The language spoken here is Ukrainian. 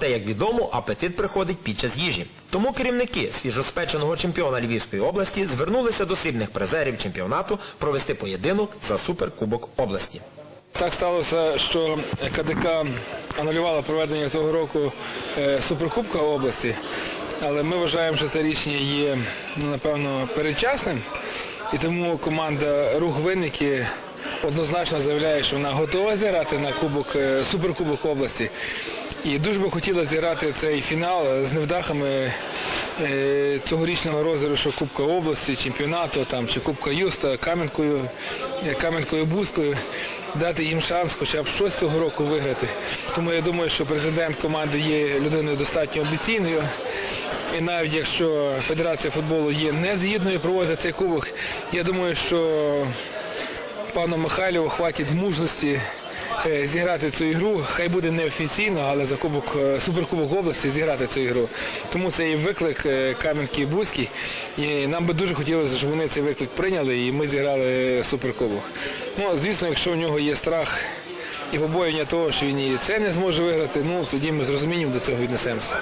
Проте, як відомо, апетит приходить під час їжі. Тому керівники свіжоспеченого чемпіона Львівської області звернулися до срібних призерів чемпіонату провести поєдинок за суперкубок області. Так сталося, що КДК анулювала проведення цього року е, Суперкубка області, але ми вважаємо, що це рішення є ну, напевно передчасним, і тому команда Рух Винники однозначно заявляє, що вона готова зіграти на е, Суперкубок області. І дуже би хотіла зіграти цей фінал з невдахами е, цьогорічного розіграшу Кубка області, чемпіонату там, чи Кубка Юста, Кам'янкою, е, Кам'янкою Бузкою, дати їм шанс хоча б щось цього року виграти. Тому я думаю, що президент команди є людиною достатньо амбіційною. І навіть якщо Федерація футболу є не згідною проводити цей кубок, я думаю, що пану Михайлову хватить мужності зіграти цю ігру. Хай буде неофіційно, але за кубок е, суперкубок області зіграти цю ігру. Тому це і виклик е, Кам'янки Бузький. І нам би дуже хотілося, щоб вони цей виклик прийняли і ми зіграли суперкубок. Ну, звісно, якщо в нього є страх і побоювання того, що він і це не зможе виграти, ну тоді ми з розумінням до цього віднесемося.